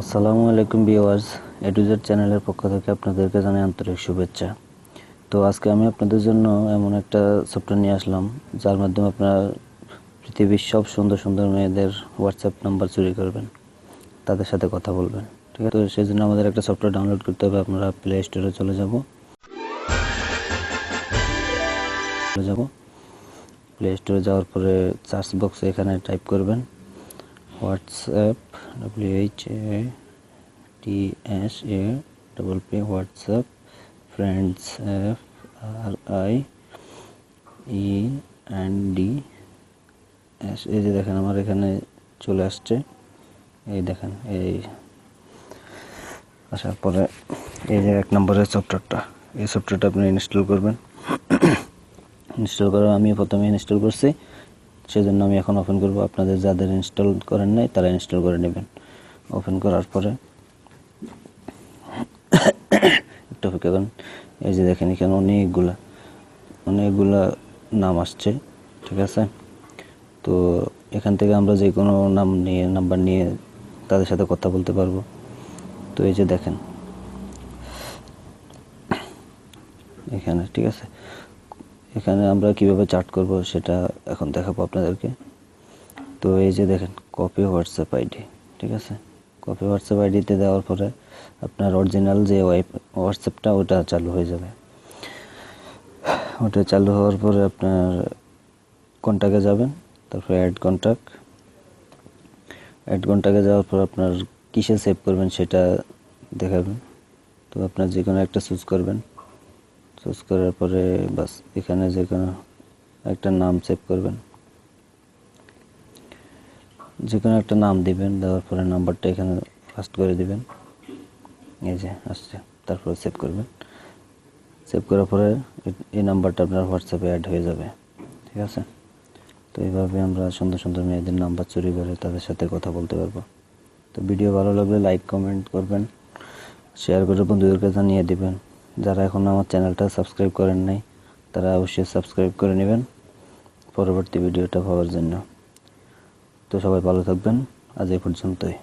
আসসালামু আলাইকুম ভিউয়ার্স এডুজেড চ্যানেলের পক্ষ থেকে আপনাদেরকে জানাই আন্তরিক শুভেচ্ছা। তো আজকে আমি আপনাদের জন্য এমন একটা সফটওয়্যার নিয়ে আসলাম, যার মাধ্যমে আপনারা পৃথিবীর সব সুন্দর সুন্দর মেয়েদের হোয়াটসঅ্যাপ নাম্বার চুরি করবেন, তাদের সাথে কথা বলবেন, ঠিক আছে? তো সেই জন্য আমাদের একটা সফটওয়্যার ডাউনলোড করতে হবে, আপনারা প্লে স্টোরে চলে যাব। চলে যাব। প্লে স্টোরে যাওয়ার পরে সার্চ বক্সে এখানে টাইপ করবেন WhatsApp W H A T S A double P WhatsApp friends F R I E N D S এই যে দেখেন আমার এখানে চলে আসছে। এই দেখেন, এই আসার পরে এই যে এক নম্বরের সফটওয়্যারটা এই সফটওয়্যারটা আপনি ইনস্টল করবেন। ইনস্টল করার আমি প্রথমে ইনস্টল করছি। সেজন্য আমি এখন ওপেন করব। আপনাদের যাদের ইনস্টল করেন নাই, তারা ইনস্টল করে নেবেন। ওপেন করার পরে একটু অপেক্ষা করেন। এই যে দেখেন, এখানে অনেকগুলা অনেকগুলা নাম আসছে, ঠিক আছে? তো এখান থেকে আমরা যে কোনো নাম নিয়ে নাম্বার নিয়ে তাদের সাথে কথা বলতে পারব। তো এই যে দেখেন, এখানে, ঠিক আছে? এখানে আমরা কীভাবে চার্ট করব সেটা এখন দেখাবো আপনাদেরকে। তো এই যে দেখেন কপি হোয়াটসঅ্যাপ আইডি ঠিক আছে? কপি হোয়াটসঅ্যাপ আইডিতে দেওয়ার পরে আপনার অরিজিনাল যে হোয়াটসঅ্যাপটা ওটা চালু হয়ে যাবে। ওটা চালু হওয়ার পরে আপনার কন্ট্যাক্টে যাবেন, তারপরে অ্যাড কন্ট্যাক্ট অ্যাড কন্ট্যাক্টে যাওয়ার পর আপনার কিসে সেভ করবেন সেটা দেখাবেন। তো আপনার যে কোনো একটা চুজ করবেন। চুজ করার পরে বাস, এখানে যে কোনো একটা নাম সেভ করবেন। যে কোনো একটা নাম দিবেন, দেওয়ার পরে নাম্বারটা এখানে ফার্স্ট করে দিবেন। এই যে, আসছে। তারপরে সেভ করবেন। সেভ করার পরে এই নাম্বারটা আপনার হোয়াটসঅ্যাপে অ্যাড হয়ে যাবে। ঠিক আছে? তো এইভাবে আমরা সুন্দর সুন্দর মেয়েদের নাম্বার চুরি করে তাদের সাথে কথা বলতে পারব। তো ভিডিও ভালো লাগলে লাইক কমেন্ট করবেন। শেয়ার করে বন্ধুদেরকে জানিয়ে দিবেন। যারা এখন আমার চ্যানেলটা সাবস্ক্রাইব করেন নাই, তারা অবশ্যই সাবস্ক্রাইব করে নেবেন পরবর্তী ভিডিওটা পাওয়ার জন্য। তো সবাই ভালো থাকবেন, আজ এই পর্যন্তই।